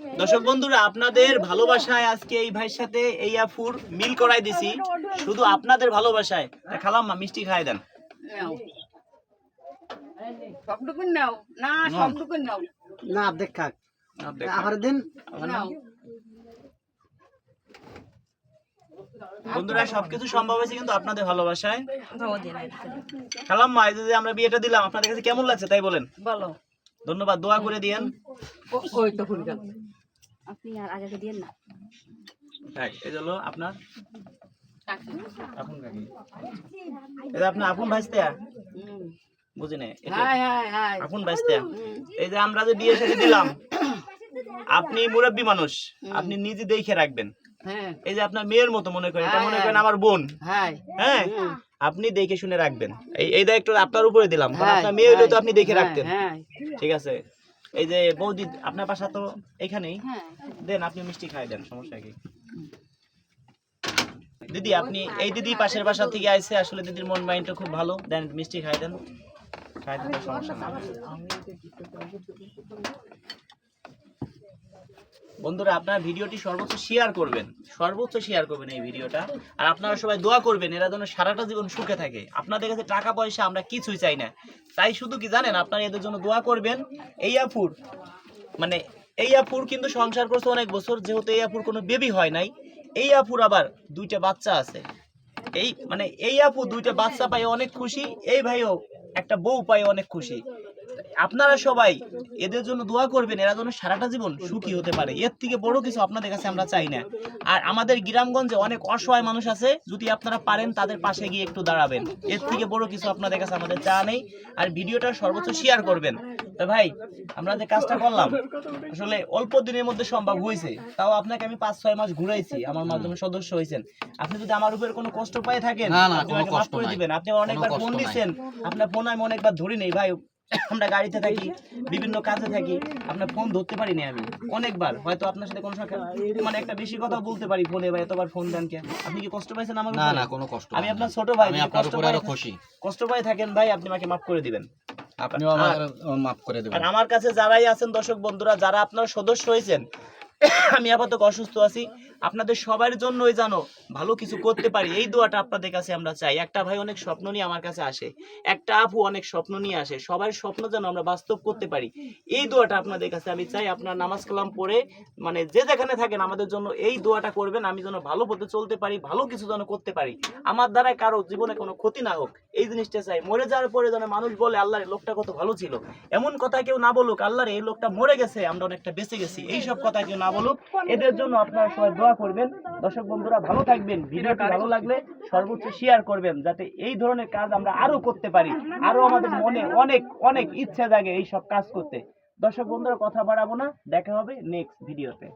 দর্শক বন্ধুরা আপনাদের ভালোবাসায় আজকে এই ভাইয়ের সাথে এই আফুর মিল করাই দিছি। শুধু আপনাদের ভালোবাসায়। খালাম মা মিষ্টি খাই দেন। নাও। সবটুকুন নাও। না সবটুকুন নাও। না অর্ধেক খাক। আবার দিন। বন্ধুরা সবকিছু সম্ভব হয়েছে কিন্তু আপনাদের ভালোবাসায়। খালাম মা এই যে আমরা বিয়েটা দিলাম আপনাদের কাছে কেমন লাগছে তাই বলেন। বলো। ধন্যবাদ দোয়া করে দিয়েন। ওই তো ফুল আপনি আর আগে দিয়ে না। এই এই হলো আপনার। আপন কাকি। এটা আপনার আপন ভাইস্তে। বুঝি না আপন ভাইস্তে এই যে আমরা যে বিয়ে সাথে দিলাম আপনি মুরব্বী মানুষ আপনি নিজে দেখে রাখবেন। এই যে আপনার মেয়ের মতো মনে করেন এটা মনে করেন আমার বোন। হাই হ্যাঁ? আপনি দেখে শুনে রাখবেন। এই এই দায়িত্ব আপনার উপরে দিলাম কারণ হ্যাঁ, আপনার মেয়ে হইলে তো হ্যাঁ, আপনি দেখে হ্যাঁ, রাখতেন। হ্যাঁ। ঠিক আছে? এই যে বৌদি আপনার বাসা তো এখানেই। হ্যাঁ। দেন আপনি মিষ্টি খাই দেন সমস্যা কি? দিদি আপনি এই দিদি পাশের বাসা থেকে আইছে আসলে দিদির মন মাইন্ডটা খুব ভালো। দেন মিষ্টি খাই দেন। খাই দেন সমস্যা না বন্ধুরা, আপনারা ভিডিওটি সর্বোচ্চ শেয়ার করবেন। সর্বোচ্চ শেয়ার করবেন এই ভিডিওটা। আর আপনারা সবাই দোয়া করবেন, এরা যেন সারাটা জীবন সুখে থাকে। আপনাদের কাছে টাকা পয়সা আমরা কিছুই চাই না। তাই শুধু কি জানেন, আপনারা এদের জন্য দোয়া করবেন। এই আপুর মানে এই আপুর কিন্তু সংসার করছে অনেক বছর, যেহেতু এই আপুর কোনো বেবি হয় নাই। এই আপুর আবার দুইটা বাচ্চা আছে। এই মানে এই আপু দুইটা বাচ্চা পাই অনেক খুশি, এই ভাইও একটা বউ পাই অনেক খুশি। আপনারা সবাই এদের জন্য দোয়া করবেন এরা যেন সারাটা জীবন সুখী হতে পারে। এর থেকে বড় কিছু আপনাদের কাছে আমরা চাই না। আর আমাদের গ্রামগঞ্জে অনেক অসহায় মানুষ আছে যদি আপনারা পারেন তাদের পাশে গিয়ে একটু দাঁড়াবেন। এর থেকে বড় কিছু আপনাদের কাছে আমাদের চা নেই। আর ভিডিওটা সর্বোচ্চ শেয়ার করবেন। তো ভাই আমরা যে কাজটা করলাম আসলে অল্প দিনের মধ্যে সম্ভব হয়েছে। তাও আপনাকে আমি পাঁচ ছয় মাস ঘুরাইছি। আমার মাধ্যমে সদস্য হয়েছেন। আপনি যদি আমার উপরে কোনো কষ্ট পায়ে থাকেন না, না, আপনি আমাকে মাফ কষ্ট করে দিবেন। আপনি অনেকবার ফোন দিচ্ছেন আপনার ফোন আমি অনেকবার ধরি নেই। ভাই আমরা গাড়িতে থাকি বিভিন্ন কাজে থাকি আপনার ফোন ধরতে পারিনি আমি। অনেকবার। হয়তো আপনার সাথে কোনো সময় মানে একটা বেশি কথা বলতে পারি ফোনে ভাই এতবার ফোন দেন কে। আপনি কি কষ্ট পাইছেন আমার না না কোনো কষ্ট আমি আপনার ছোট ভাই আমি আপনার উপরে আরও থাকেন- খুশি। কষ্ট পাই থাকেন ভাই আপনি আমাকে মাফ করে দিবেন। আপনিও আমাকে মাফ করে আর দেবেন আমার কাছে যারাই আছেন দর্শক বন্ধুরা যারা আপনার সদস্য হয়েছেন আমি আপাতত অসুস্থ আছি। আপনাদের সবার জন্যই জানো ভালো কিছু করতে পারি, এই দোয়াটা আপনাদের কাছে আমরা চাই। একটা ভাই অনেক স্বপ্ন নিয়ে আমার কাছে আসে, একটা আপু অনেক স্বপ্ন নিয়ে আসে, সবার স্বপ্ন যেন আমরা বাস্তব করতে পারি। এই দোয়াটা আপনাদের কাছে আমি চাই, আপনার নামাজ কালাম পড়ে মানে যে যেখানে থাকেন আমাদের জন্য এই দোয়াটা করবেন, আমি যেন ভালো পথে চলতে পারি, ভালো কিছু যেন করতে পারি। আমার দ্বারা কারও জীবনে কোনো ক্ষতি না হোক, এই জিনিসটা চাই। মরে যাওয়ার পরে যেন মানুষ বলে, আল্লাহর লোকটা কত ভালো ছিল। এমন কথা কেউ না বলুক, আল্লাহর এই লোকটা মরে গেছে, আমরা অনেকটা বেঁচে গেছি। এই সব কথা কেউ না বলুক, এদের জন্য আপনারা সবাই দোয়া করবেন। দর্শক বন্ধুরা, ভালো থাকবেন। ভিডিওটি ভালো লাগলে সর্বোচ্চ শেয়ার করবেন, যাতে এই ধরনের কাজ আমরা আরও করতে পারি। আরও আমাদের মনে অনেক অনেক ইচ্ছা জাগে এই সব কাজ করতে। দর্শক বন্ধুরা, কথা বাড়াবো না। দেখা হবে নেক্সট ভিডিওতে